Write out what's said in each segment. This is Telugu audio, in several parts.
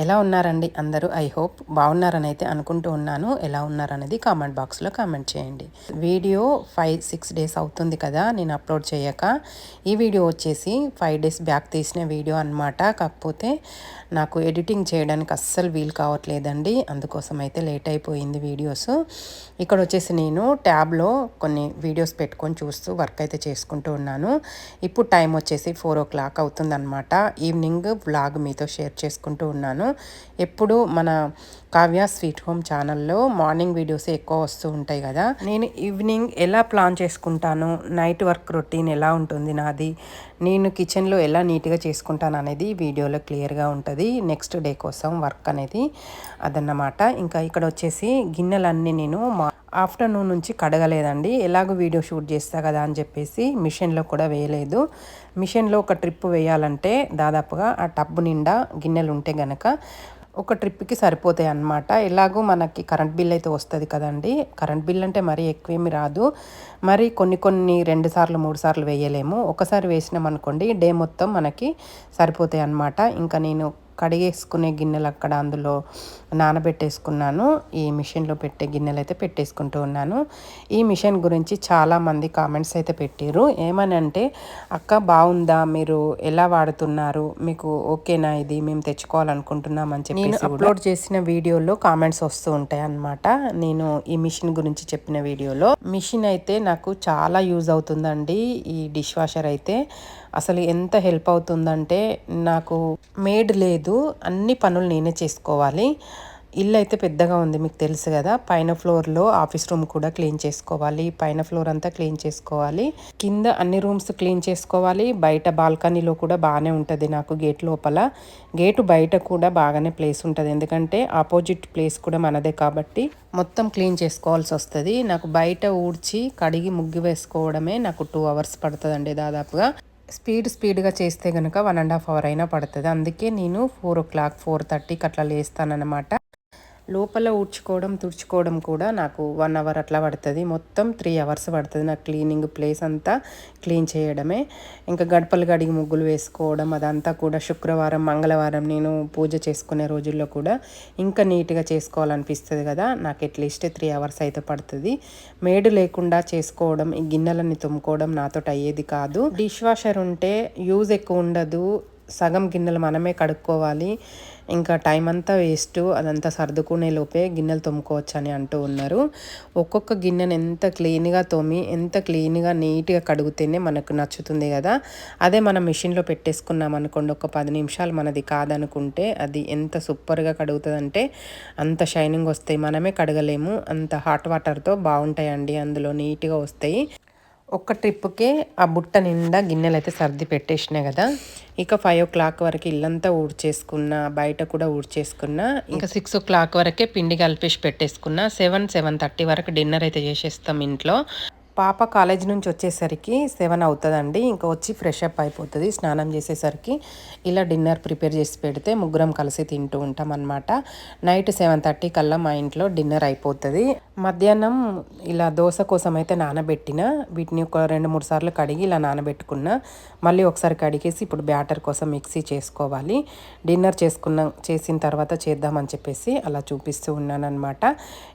ఎలా ఉన్నారండి అందరూ? ఐ హోప్ బాగున్నారని అయితే అనుకుంటూ ఉన్నాను. ఎలా ఉన్నారనేది కామెంట్ బాక్స్లో కామెంట్ చేయండి. వీడియో ఫైవ్ సిక్స్ డేస్ అవుతుంది కదా నేను అప్లోడ్ చేయక. ఈ వీడియో వచ్చేసి ఫైవ్ డేస్ బ్యాక్ తీసిన వీడియో అనమాట కాకపోతే నాకు ఎడిటింగ్ చేయడానికి అస్సలు వీలు కావట్లేదండి. అందుకోసం అయితే లేట్ అయిపోయింది వీడియోస్ ఇక్కడ వచ్చేసి నేను ట్యాబ్లో కొన్ని వీడియోస్ పెట్టుకొని చూస్తూ వర్క్ అయితే చేసుకుంటూ ఉన్నాను. ఇప్పుడు టైం వచ్చేసి ఫోర్ ఓ క్లాక్ అవుతుందన్నమాట. ఈవినింగ్ వ్లాగ్ మీతో షేర్ చేసుకుంటూ ఉన్నాను. ఎప్పుడు మన కావ్య స్వీట్ హోమ్ ఛానల్లో మార్నింగ్ వీడియోస్ ఎక్కువ వస్తూ ఉంటాయి కదా. నేను ఈవినింగ్ ఎలా ప్లాన్ చేసుకుంటాను? నైట్ వర్క్ రొటీన్ ఎలా ఉంటుంది నాది? నేను కిచెన్లో ఎలా నీట్గా చేసుకుంటాను అనేది వీడియోలో క్లియర్గా ఉంటుంది. నెక్స్ట్ డే కోసం వర్క్ అనేది అదన్నమాట. ఇంకా ఇక్కడ వచ్చేసి గిన్నెలన్నీ నేను మా ఆఫ్టర్నూన్ నుంచి కడగలేదండి. ఎలాగో వీడియో షూట్ చేస్తా కదా అని చెప్పేసి మిషన్లో కూడా వేయలేదు. మిషన్లో ఒక ట్రిప్ వేయాలంటే దాదాపుగా ఆ టబ్బు నిండా గిన్నెలు ఉంటే గనక ఒక ట్రిప్కి సరిపోతాయి అన్నమాట. ఎలాగో మనకి కరెంట్ బిల్ అయితే వస్తుంది కదండి. కరెంట్ బిల్ అంటే మరీ ఎక్కువేమి రాదు. మరి కొన్ని కొన్ని రెండు సార్లు మూడు సార్లు వేయలేము. ఒకసారి వేసినాం అనుకోండి డే మొత్తం మనకి సరిపోతాయి అన్నమాట. ఇంకా నేను కడిగేసుకునే గిన్నెలు అక్కడ అందులో నానబెట్టేసుకున్నాను. ఈ మిషన్లో పెట్టే గిన్నెలు అయితే పెట్టేసుకుంటూ ఉన్నాను. ఈ మిషన్ గురించి చాలామంది కామెంట్స్ అయితే పెట్టారు ఏమని అంటే అక్క బాగుందా? మీరు ఎలా వాడుతున్నారు? మీకు ఓకేనా ఇది? మేము తెచ్చుకోవాలనుకుంటున్నాం అని చెప్పి నేను అప్లోడ్ చేసిన వీడియోలో కామెంట్స్ వస్తూ ఉంటాయి అన్నమాట. నేను ఈ మిషన్ గురించి చెప్పిన వీడియోలో. మిషన్ అయితే నాకు చాలా యూజ్ అవుతుందండి. ఈ డిష్ వాషర్ అయితే అసలు ఎంత హెల్ప్ అవుతుందంటే నాకు మేడ్ లేదు. అన్ని పనులు నేనే చేసుకోవాలి. ఇల్లు అయితే పెద్దగా ఉంది మీకు తెలుసు కదా. పైన ఫ్లోర్లో ఆఫీస్ రూమ్ కూడా క్లీన్ చేసుకోవాలి. పైన ఫ్లోర్ అంతా క్లీన్ చేసుకోవాలి. కింద అన్ని రూమ్స్ క్లీన్ చేసుకోవాలి. బయట బాల్కనీలో కూడా బాగానే ఉంటుంది నాకు గేట్ లోపల. గేటు బయట కూడా బాగానే ప్లేస్ ఉంటుంది. ఎందుకంటే ఆపోజిట్ ప్లేస్ కూడా మనదే కాబట్టి మొత్తం క్లీన్ చేసుకోవాల్సి వస్తుంది. నాకు బయట ఊడ్చి కడిగి ముగ్గి వేసుకోవడమే నాకు టూ అవర్స్ పడుతుందండి దాదాపుగా. స్పీడ్ స్పీడ్గా చేస్తే కనుక వన్ అండ్ హాఫ్ అవర్ అయినా పడుతుంది. అందుకే నేను ఫోర్ ఓ క్లాక్ ఫోర్ థర్టీకి అట్లా లేస్తానన్నమాట. లోపల ఊడ్చుకోవడం తుడుచుకోవడం కూడా నాకు వన్ అవర్ అట్లా పడుతుంది. మొత్తం త్రీ అవర్స్ పడుతుంది నాకు క్లీనింగ్ ప్లేస్ అంతా క్లీన్ చేయడమే. ఇంకా గడపలు గడిగి ముగ్గులు వేసుకోవడం అదంతా కూడా శుక్రవారం మంగళవారం నేను పూజ చేసుకునే రోజుల్లో కూడా ఇంకా నీట్గా చేసుకోవాలనిపిస్తుంది కదా. నాకు అట్లీస్ట్ త్రీ అవర్స్ అయితే పడుతుంది. మేడు లేకుండా చేసుకోవడం ఈ గిన్నెలని తుమ్ముకోవడం నాతో అయ్యేది కాదు. డిష్ వాషర్ ఉంటే యూజ్ ఎక్కువ ఉండదు. సగం గిన్నెలు మనమే కడుక్కోవాలి. ఇంకా టైం అంతా వేస్ట్ అదంతా సర్దుకునే లోపే గిన్నెలు తోముకోవచ్చు అని అంటూ ఉన్నారు. ఒక్కొక్క గిన్నెను ఎంత క్లీన్గా తోమి ఎంత క్లీన్గా నీట్గా కడుగుతేనే మనకు నచ్చుతుంది కదా. అదే మనం మిషన్లో పెట్టేసుకున్నాం అనుకోండి ఒక పది నిమిషాలు మనది కాదనుకుంటే అది ఎంత సూపర్గా కడుగుతుందంటే అంత షైనింగ్ వస్తాయి. మనమే కడగలేము. అంత హాట్ వాటర్తో బాగుంటాయండి అందులో నీట్గా వస్తాయి. ఒక్క ట్రిప్కే ఆ బుట్ట నిండా గిన్నెలు అయితే సర్ది పెట్టేసినాయి కదా ఇక ఫైవ్ ఓ క్లాక్ వరకు ఇల్లంతా ఊడ్చేసుకున్నా బయట కూడా ఊడ్చేసుకున్నా ఇంకా సిక్స్ ఓ క్లాక్ వరకే పిండి కలిపేసి పెట్టేసుకున్నా సెవెన్ సెవెన్ థర్టీ వరకు డిన్నర్ అయితే చేసేస్తాం ఇంట్లో. పాప కాలేజ్ నుంచి వచ్చేసరికి సెవెన్ అవుతుందండి. ఇంకా వచ్చి ఫ్రెష్ అప్ అయిపోతుంది. స్నానం చేసేసరికి ఇలా డిన్నర్ ప్రిపేర్ చేసి పెడితే ముగ్గురం కలిసి తింటూ ఉంటాం అనమాట నైట్ సెవెన్ థర్టీ కల్లా మా ఇంట్లో డిన్నర్ అయిపోతుంది. మధ్యాహ్నం ఇలా దోశ కోసం అయితే నానబెట్టిన వీటిని ఒక రెండు మూడు సార్లు కడిగి ఇలా నానబెట్టుకున్న మళ్ళీ ఒకసారి కడిగేసి ఇప్పుడు బ్యాటర్ కోసం మిక్సీ చేసుకోవాలి. డిన్నర్ చేసుకున్న చేసిన తర్వాత చేద్దామని చెప్పేసి అలా చూపిస్తూ ఉన్నాను అనమాట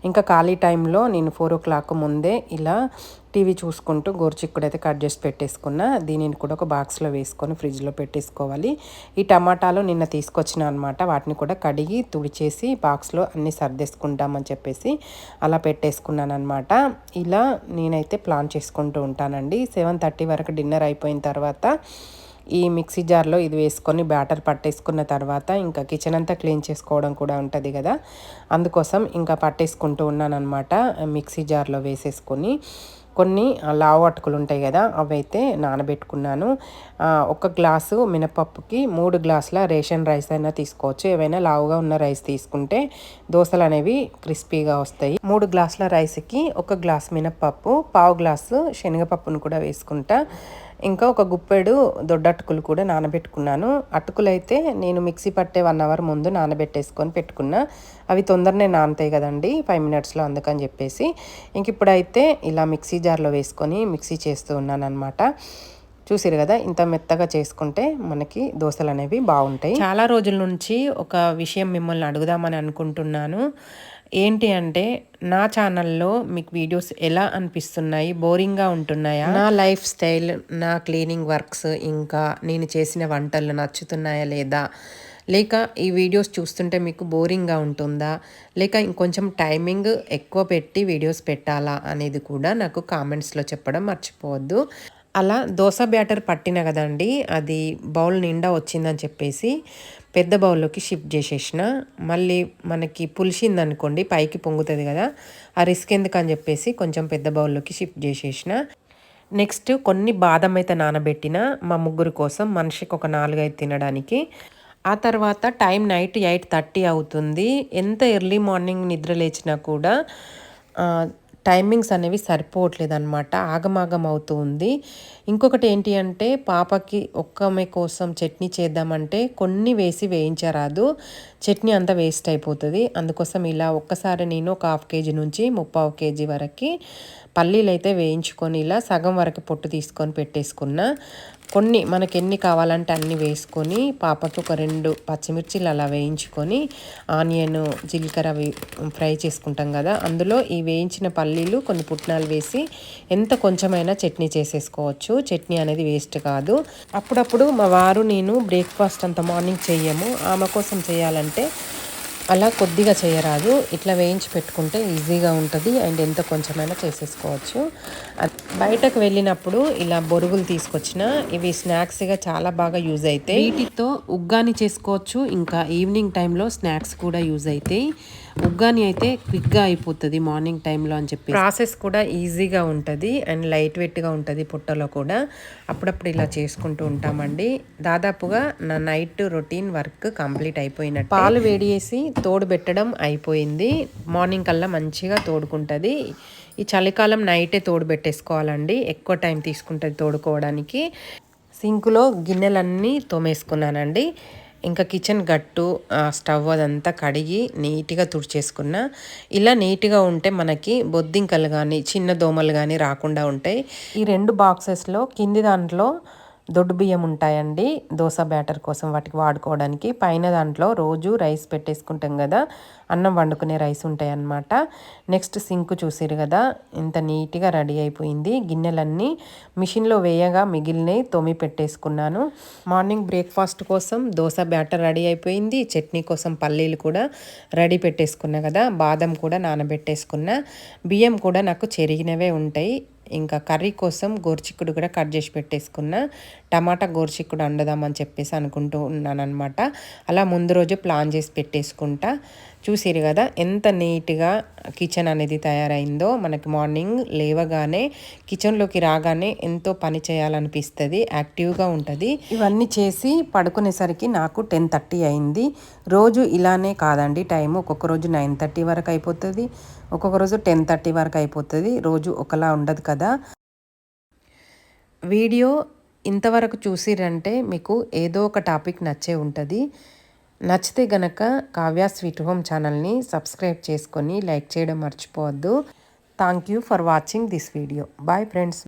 ఇంకా ఖాళీ టైంలో నేను ఫోర్ ఓ క్లాక్ ముందే ఇలా టీవీ చూసుకుంటూ గోరుచిక్కుడైతే కట్ చేసి పెట్టేసుకున్న దీనిని కూడా ఒక బాక్స్లో వేసుకొని ఫ్రిడ్జ్లో పెట్టేసుకోవాలి. ఈ టమాటాలు నిన్న తీసుకొచ్చిన అనమాట వాటిని కూడా కడిగి తుడిచేసి బాక్స్లో అన్నీ సర్దేసుకుంటామని చెప్పేసి అలా పెట్టేసుకున్నాను అనమాట ఇలా నేనైతే ప్లాన్ చేసుకుంటూ ఉంటానండి. సెవెన్ థర్టీ వరకు డిన్నర్ అయిపోయిన తర్వాత ఈ మిక్సీ జార్లో ఇది వేసుకొని బ్యాటర్ పట్టేసుకున్న తర్వాత ఇంకా కిచెన్ అంతా క్లీన్ చేసుకోవడం కూడా ఉంటుంది కదా. అందుకోసం ఇంకా పట్టేసుకుంటూ ఉన్నాను అనమాట మిక్సీ జార్లో వేసేసుకొని. కొన్ని లావు అటుకులు ఉంటాయి కదా అవి అయితే నానబెట్టుకున్నాను ఒక గ్లాసు మినపప్పుకి మూడు గ్లాసుల రేషన్ రైస్ అయినా తీసుకోవచ్చు. ఏవైనా లావుగా ఉన్న రైస్ తీసుకుంటే దోశలు అనేవి క్రిస్పీగా వస్తాయి. మూడు గ్లాసుల రైస్కి ఒక గ్లాస్ మినపప్పు పావు గ్లాసు శనగపప్పును కూడా వేసుకుంటా. ఇంకా ఒక గుప్పెడు దొడ్డటుకులు కూడా నానబెట్టుకున్నాను. అటుకులు అయితే నేను మిక్సీ పట్టే వన్ అవర్ ముందు నానబెట్టేసుకొని పెట్టుకున్నా. అవి తొందరనే నానతాయి కదండి ఫైవ్ మినిట్స్లో అందుకని చెప్పేసి. ఇంక ఇప్పుడైతే ఇలా మిక్సీ జార్లో వేసుకొని మిక్సీ చేస్తూ ఉన్నాను అనమాట చూసారు కదా ఇంత మెత్తగా చేసుకుంటే మనకి దోశలు అనేవి బాగుంటాయి. చాలా రోజుల నుంచి ఒక విషయం మిమ్మల్ని అడుగుదామని అనుకుంటున్నాను. ఏంటి అంటే నా ఛానల్లో మీకు వీడియోస్ ఎలా అనిపిస్తున్నాయి? బోరింగ్గా ఉంటున్నాయా? నా లైఫ్ స్టైల్ నా క్లీనింగ్ వర్క్స్ ఇంకా నేను చేసిన వంటలు నచ్చుతున్నాయా లేదా? లేక ఈ వీడియోస్ చూస్తుంటే మీకు బోరింగ్గా ఉంటుందా? లేక ఇంకొంచెం టైమింగ్ ఎక్కువ పెట్టి వీడియోస్ పెట్టాలా అనేది కూడా నాకు కామెంట్స్లో చెప్పడం మర్చిపోవద్దు. అలా దోశ బ్యాటర్ పట్టిన కదండి అది బౌల్ నిండా వచ్చిందని చెప్పేసి పెద్ద బౌల్లోకి షిఫ్ట్ చేసేసిన. మళ్ళీ మనకి పులిసింది అనుకోండి పైకి పొంగుతుంది కదా ఆ రిస్క్ ఎందుకు అని చెప్పేసి కొంచెం పెద్ద బౌల్లోకి షిఫ్ట్ చేసేసిన. నెక్స్ట్ కొన్ని బాదం అయితే నానబెట్టిన మా ముగ్గురు కోసం మనిషికి ఒక నాలుగైదు తినడానికి. ఆ తర్వాత టైం నైట్ ఎయిట్ థర్టీ అవుతుంది. ఎంత ఎర్లీ మార్నింగ్ నిద్ర లేచినా కూడా టైమింగ్స్ అనేవి సరిపోవట్లేదు అనమాట ఆగమాగం అవుతూ ఉంది. ఇంకొకటి ఏంటి అంటే పాపకి ఒక్కమే కోసం చట్నీ చేద్దామంటే కొన్ని వేసి వేయించరాదు. చట్నీ అంతా వేస్ట్ అయిపోతుంది. అందుకోసం ఇలా ఒక్కసారి నేను ఒక హాఫ్ కేజీ నుంచి ముప్పావు కేజీ వరకు పల్లీలు అయితే వేయించుకొని ఇలా సగం వరకు పొట్టు తీసుకొని పెట్టేసుకున్న. కొన్ని మనకి ఎన్ని కావాలంటే అన్ని వేసుకొని పాపకి ఒక రెండు పచ్చిమిర్చిలు అలా వేయించుకొని ఆనియన్ జీలకర్ర ఫ్రై చేసుకుంటాం కదా. అందులో ఈ వేయించిన పల్లీలు కొన్ని పుట్నాలు వేసి ఎంత కొంచెమైనా చట్నీ చేసేసుకోవచ్చు. చట్నీ అనేది వేస్ట్ కాదు. అప్పుడప్పుడు మా వారు నేను బ్రేక్ఫాస్ట్ అంత మార్నింగ్ చెయ్యము. ఆమె కోసం చేయాలంటే అలా కొద్దిగా చేయరాదు. ఇట్లా వేయించి పెట్టుకుంటే ఈజీగా ఉంటుంది. అండ్ ఎంత కొంచెమైనా చేసేసుకోవచ్చు. బయటకు వెళ్ళినప్పుడు ఇలా బొరుగులు తీసుకొచ్చిన ఇవి స్నాక్స్గా చాలా బాగా యూజ్ అవుతాయి వీటితో ఉగ్గాని చేసుకోవచ్చు. ఇంకా ఈవినింగ్ టైంలో స్నాక్స్ కూడా యూజ్ అవుతాయి ఉగ్గాని అయితే క్విక్గా అయిపోతుంది మార్నింగ్ టైంలో అని చెప్పి ప్రాసెస్ కూడా ఈజీగా ఉంటుంది అండ్ లైట్ వెయిట్గా ఉంటుంది పుట్టలో కూడా. అప్పుడప్పుడు ఇలా చేసుకుంటూ ఉంటామండి. దాదాపుగా నా నైట్ రొటీన్ వర్క్ కంప్లీట్ అయిపోయినట్టు. పాలు వేడి చేసి తోడు పెట్టడం అయిపోయింది. మార్నింగ్ కల్లా మంచిగా తోడుకుంటుంది. ఈ చలికాలం నైటే తోడు పెట్టేసుకోవాలండి. ఎక్కువ టైం తీసుకుంటుంది తోడుకోవడానికి. సింకులో గిన్నెలన్నీ తోమేసుకున్నానండి. ఇంకా కిచెన్ గట్టు స్టవ్ అదంతా కడిగి నీట్గా తుడిచేసుకున్న. ఇలా నీట్గా ఉంటే మనకి బొద్దింకలు కానీ చిన్న దోమలు కానీ రాకుండా ఉంటాయి. ఈ రెండు బాక్సెస్లో కింది దాంట్లో దొడ్డు బియ్యం ఉంటాయండి. దోశ బ్యాటర్ కోసం వాటికి వాడుకోవడానికి. పైన దాంట్లో రోజు రైస్ పెట్టేసుకుంటాం కదా. అన్నం వండుకునే రైస్ ఉంటాయి అన్నమాట నెక్స్ట్ సింక్ చూసారు కదా. ఇంత నీట్గా రెడీ అయిపోయింది. గిన్నెలన్నీ మిషన్లో వేయగా మిగిలినవి తొమ్మి పెట్టేసుకున్నాను. మార్నింగ్ బ్రేక్ఫాస్ట్ కోసం దోశ బ్యాటర్ రెడీ అయిపోయింది. చట్నీ కోసం పల్లీలు కూడా రెడీ పెట్టేసుకున్నా కదా. బాదం కూడా నానబెట్టేసుకున్నా. బియ్యం కూడా నాకు చెరిగినవే ఉంటాయి. ఇంకా కర్రీ కోసం గోర్చిక్కుడు కూడా కట్ చేసి పెట్టేసుకున్న. టమాటా గోర్చిక్కుడు వండుదామని చెప్పేసి అనుకుంటూ ఉన్నాను అనమాట అలా ముందు రోజు ప్లాన్ చేసి పెట్టేసుకుంటా. చూసిరు కదా ఎంత నీట్గా కిచెన్ అనేది తయారైందో. మనకి మార్నింగ్ లేవగానే కిచెన్లోకి రాగానే ఎంతో పని చేయాలనిపిస్తుంది యాక్టివ్గా ఉంటుంది. ఇవన్నీ చేసి పడుకునేసరికి నాకు టెన్ థర్టీ అయింది. రోజు ఇలానే కాదండి టైం ఒక్కొక్క రోజు నైన్ థర్టీ వరకు అయిపోతుంది. ఒక్కొక్క రోజు టెన్ థర్టీ వరకు అయిపోతుంది రోజు ఒకలా ఉండదు కదా. వీడియో ఇంతవరకు చూసిరంటే మీకు ఏదో ఒక టాపిక్ నచ్చే ఉంటుంది. నచ్చితే గనక కావ్య స్వీట్ హోమ్ ఛానల్ని సబ్స్క్రైబ్ చేసుకొని లైక్ చేయడం మర్చిపోవద్దు. Thank you for watching this video. Bye friends.